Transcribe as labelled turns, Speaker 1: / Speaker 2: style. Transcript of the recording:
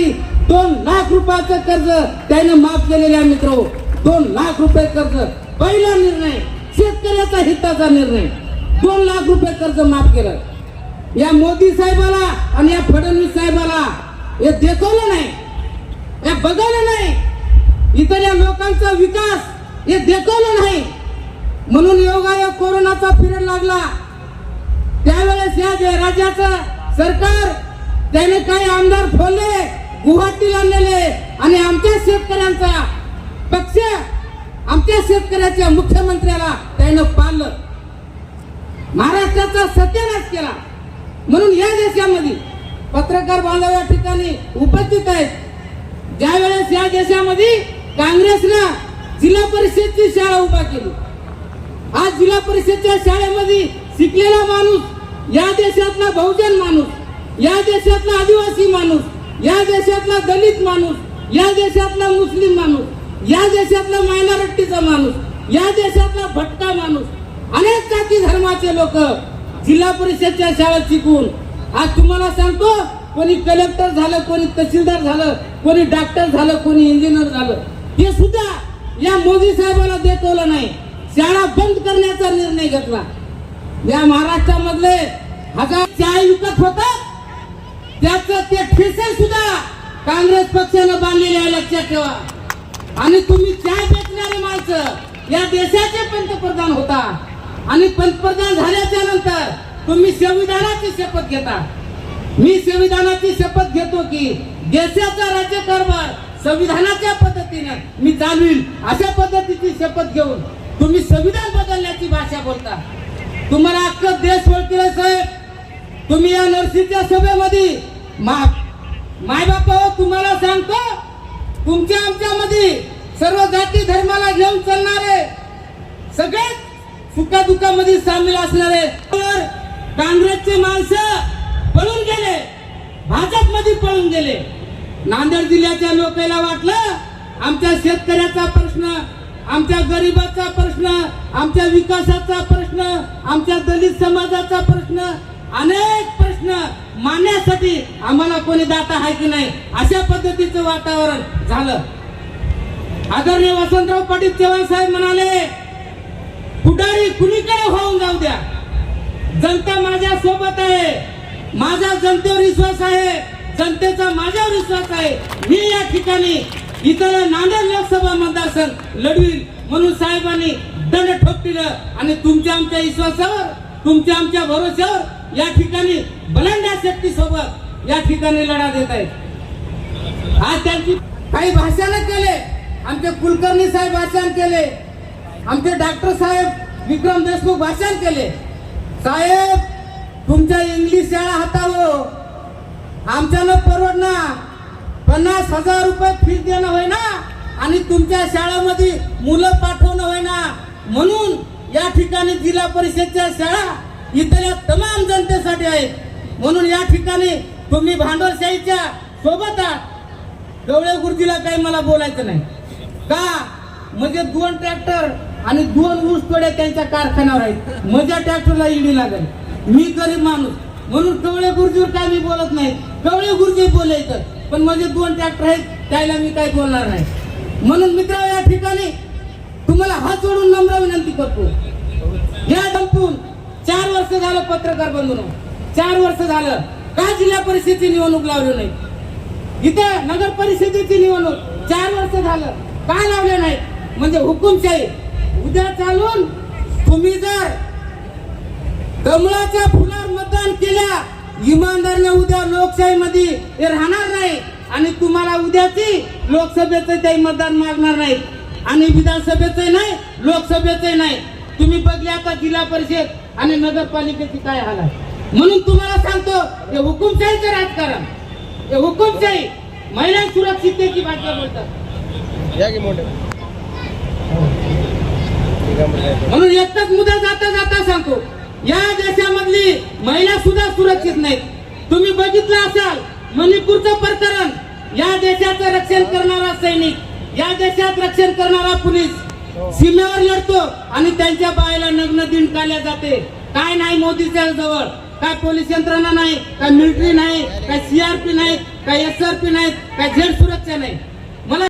Speaker 1: शेतकरी दोन लाख रुपयाचं कर्ज त्याने माफ केलेले आहे मित्र. दोन लाख रुपये कर्ज. पहिला निर्णय शेतकऱ्याचा हिताचा निर्णय. दोन लाख रुपये कर्ज माफ केलं. या मोदी साहेबाला आणि या फडणवीस साहेबाला हे देखवलं नाही. हे बघवलं नाही. इथल्या लोकांचा विकास हे देखवलं नाही. म्हणून योगायोग कोरोनाचा पिरियड लागला. त्यावेळेस या राज्याचं सरकार त्याने काही आमदार फोडले. गुवाहाटीला आणलेले आणि आमच्या शेतकऱ्यांचा पक्ष आमच्या शेतकऱ्याच्या मुख्यमंत्र्याला त्यानं पाळलं. महाराष्ट्राचा सत्यानाश केला. म्हणून या देशामध्ये पत्रकार बांधव या ठिकाणी उपस्थित आहेत. ज्या वेळेस या देशामध्ये काँग्रेसनं जिल्हा परिषदची शाळा उभा केली. आज जिल्हा परिषदच्या शाळेमध्ये शिकलेला माणूस या देशातला बहुजन माणूस या देशातला आदिवासी माणूस या देशातला दलित माणूस या देशातला मुस्लिम माणूस या देशातला मायनॉरिटीचा माणूस या देशातला भटका माणूस अनेक जाती धर्माचे लोक जिल्हा परिषदच्या शाळेत शिकून. आज तुम्हाला सांगतो कोणी कलेक्टर झालं कोणी तहसीलदार झालं कोणी डॉक्टर झालं कोणी इंजिनियर झालं. हे सुद्धा या मोदी साहेबांना देखवलं नाही. शाळा बंद करण्याचा निर्णय घेतला. या महाराष्ट्रामधले हजार चाय विकत होतात त्याचं ते ठेसे सुद्धा काँग्रेस पक्षानं बांधलेले आहे लक्षात ठेवा. आणि तुम्ही चाय बेचणारे माणसं या देशाचे पंतप्रधान होता. आणि पंतप्रधान झाल्याच्यानंतर तुम्ही संविधानाची शपथ घेता. मी संविधानाची शपथ घेतो की देशाचा राज्यकारभार संविधानाच्या पद्धतीने मी चालवील अशा पद्धतीची शपथ घेऊन तुम्ही संविधान बदलण्याची भाषा बोलता. तुम्हाला अख्खं देश ओळखील साहेब तुम्ही या नरसीच्या सभेमध्ये माय बापा तुम्हाला सांगतो तुमच्या आमच्यामध्ये सर्व जाती धर्माला घेऊन चालणारे सगळे सुखादुखामध्ये सामील असणारे तर काँग्रेसचे माणसं पळून गेले भाजपमध्ये पळून गेले. नांदेड जिल्ह्याच्या लोकांना वाटलं आमच्या शेतकऱ्याचा प्रश्न आमच्या गरिबाचा प्रश्न आमच्या विकासाचा प्रश्न आमच्या दलित समाजाचा प्रश्न अनेक प्रश्न मानण्यासाठी आम्हाला कोणी दाता आहे की नाही? अशा पद्धतीचं वातावरण झालं. आदरणीय वसंतराव पाटील चव्हाण साहेब म्हणाले पुढारी कुणीकडे होऊन जाऊ द्या? जनता माझ्या सोबत आहे. माझा जनतेवर विश्वास आहे. जनतेचा माझ्यावर विश्वास आहे. मी या ठिकाणी इतर नांदेड लोकसभा मतदारसंघ लढवील म्हणून साहेबांनी दंड ठोकलं आणि तुमच्या आमच्या विश्वासावर तुमच्या आमच्या भरोश्यावर या ठिकाणी बलंडा शक्ती सोबत या ठिकाणी लढा देत आहेत. आज त्यांची काही भाषण केले. आमचे कुलकर्णी साहेब भाषण केले. आमचे डॉक्टर साहेब विक्रम देशमुख भाषण केले. साहेब तुमच्या इंग्लिश शाळा हातावर. आमच्यानं परवडणार पन्नास हजार रुपये फीस देणं होय ना? आणि तुमच्या शाळेमध्ये मुलं पाठवणं होय ना? म्हणून या ठिकाणी जिल्हा परिषदच्या शाळा इथल्या तमाम जनतेसाठी आहेत म्हणून या ठिकाणी तुम्ही भांडवलशाहीच्या सोबत आहात. गवळे गुरुजीला काही मला बोलायचं नाही. का? म्हणजे दोन ट्रॅक्टर आणि दोन ऊस तोड्या त्यांच्या कारखान्यावर आहेत. माझ्या ट्रॅक्टरला ईडी लागेल. मी गरीब माणूस. म्हणून कवळे गुरुजीवर काय मी बोलत नाही. कवळे गुरुजी बोलायचं पण माझे दोन ट्रॅक्टर आहेत त्याला मी काही बोलणार नाही. म्हणून मित्र या ठिकाणी तुम्हाला हात जोडून नम्र विनंती करतो. या संपून चार वर्ष झालं पत्रकार बंधून चार वर्ष झालं. का जिल्हा परिषदेची निवडणूक लावली नाही? इथं नगर परिषदेची निवडणूक. चार वर्ष झालं. काय लावले नाही? म्हणजे हुकुमशाही. उद्या चालून तुम्ही जर कमळाच्या फुलावर मतदान केल्या इमानदारने उद्या लोकशाहीमध्ये हे राहणार नाही आणि तुम्हाला उद्याची लोकसभेचं काही मतदान मागणार नाही. आणि विधानसभेचं नाही लोकसभेचं नाही. तुम्ही बघले आता जिल्हा परिषद. आणि नगरपालिकेची काय हाल आहे? म्हणून तुम्हाला सांगतो हे हुकुमशाहीचं राजकारण. हे हुकुमशाही महिला सुरक्षिततेची भाषा बोलतात.
Speaker 2: या की मोठे?
Speaker 1: म्हणून एकच मुद्दा जाता जाता सांगतो या देशामधली महिला सुद्धा सुरक्षित नाहीत. तुम्ही बघितलं असाल मणिपूरचं प्रकरण या देशाचं रक्षण करणारा सैनिक या देशात रक्षण करणारा पोलीस. हो. सीमेवर लढतो आणि त्यांच्या बायला नग्न दिन काढल्या जाते. काय नाही मोदीच्या जवळ. काय पोलीस यंत्रणा नाही काय मिलिटरी नाही काय सीआरपी नाही काय एसआरपी नाही काय झेड सुरक्षा नाही. मला